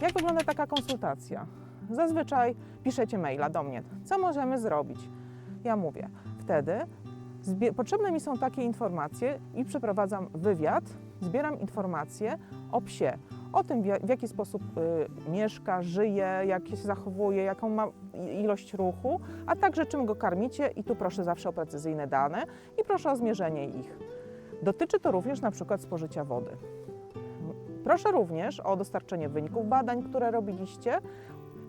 Jak wygląda taka konsultacja? Zazwyczaj piszecie maila do mnie, co możemy zrobić? Ja mówię, wtedy potrzebne mi są takie informacje i przeprowadzam wywiad, zbieram informacje o psie, o tym, w ja- w jaki sposób y, mieszka, żyje, jak się zachowuje, jaką ma ilość ruchu, a także czym go karmicie i tu proszę zawsze o precyzyjne dane i proszę o zmierzenie ich. Dotyczy to również na przykład spożycia wody. Proszę również o dostarczenie wyników badań, które robiliście.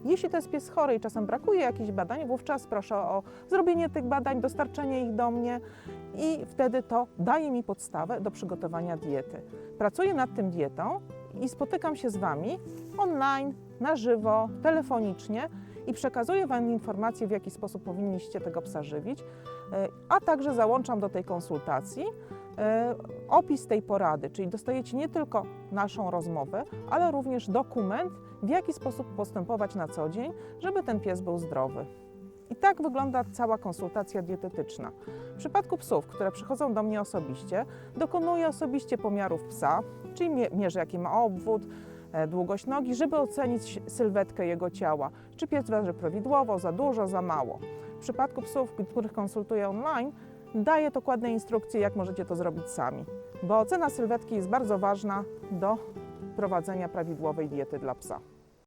Jeśli to jest pies chory i czasem brakuje jakichś badań, wówczas proszę o zrobienie tych badań, dostarczenie ich do mnie i wtedy to daje mi podstawę do przygotowania diety. Pracuję nad tym dietą i spotykam się z Wami online, na żywo, telefonicznie i przekazuję Wam informacje, w jaki sposób powinniście tego psa żywić, e, a także załączam do tej konsultacji opis tej porady, czyli dostajecie nie tylko naszą rozmowę, ale również dokument, w jaki sposób postępować na co dzień, żeby ten pies był zdrowy. I tak wygląda cała konsultacja dietetyczna. W przypadku psów, które przychodzą do mnie osobiście, dokonuję osobiście pomiarów psa, czyli mie- mierzę jaki ma obwód, e, długość nogi, żeby ocenić sylwetkę jego ciała, czy pies waży prawidłowo, za dużo, za mało. W przypadku psów, których konsultuję online, daję dokładne instrukcje, jak możecie to zrobić sami, bo ocena sylwetki jest bardzo ważna do prowadzenia prawidłowej diety dla psa.